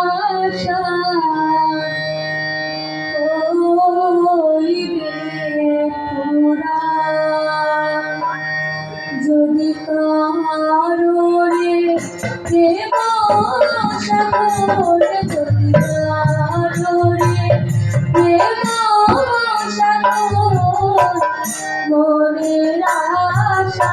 আশা। যদি কারণে প্রেম আশা করে যদি কারণে প্রেম আশা করে আশা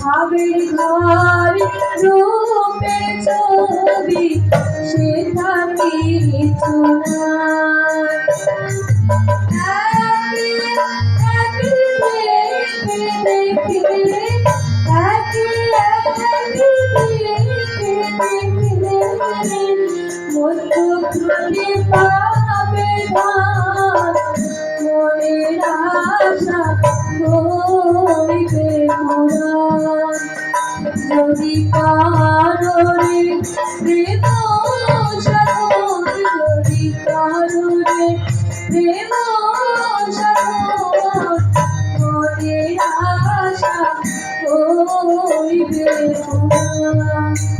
ভাবের ঘর you.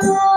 Thank you.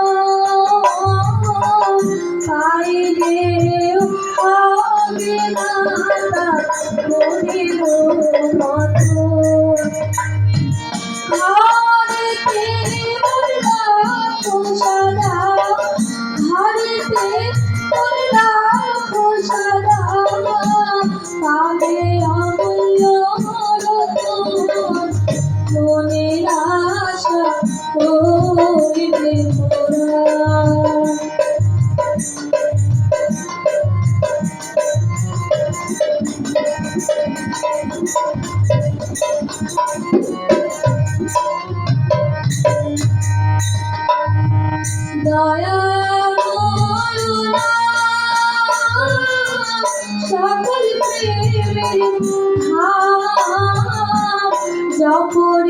দয়া সকল প্রেমের যখন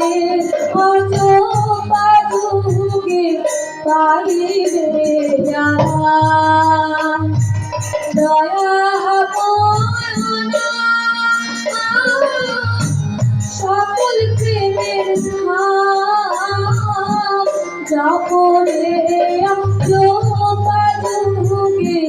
যাপরে যুগে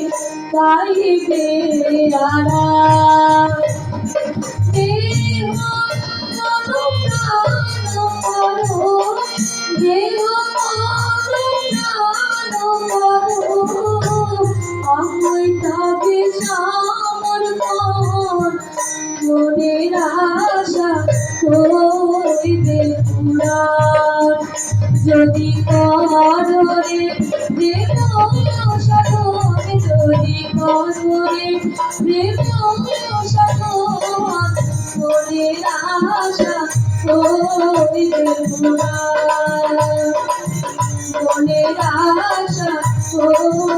আশা হইবে মনের আশা হইবে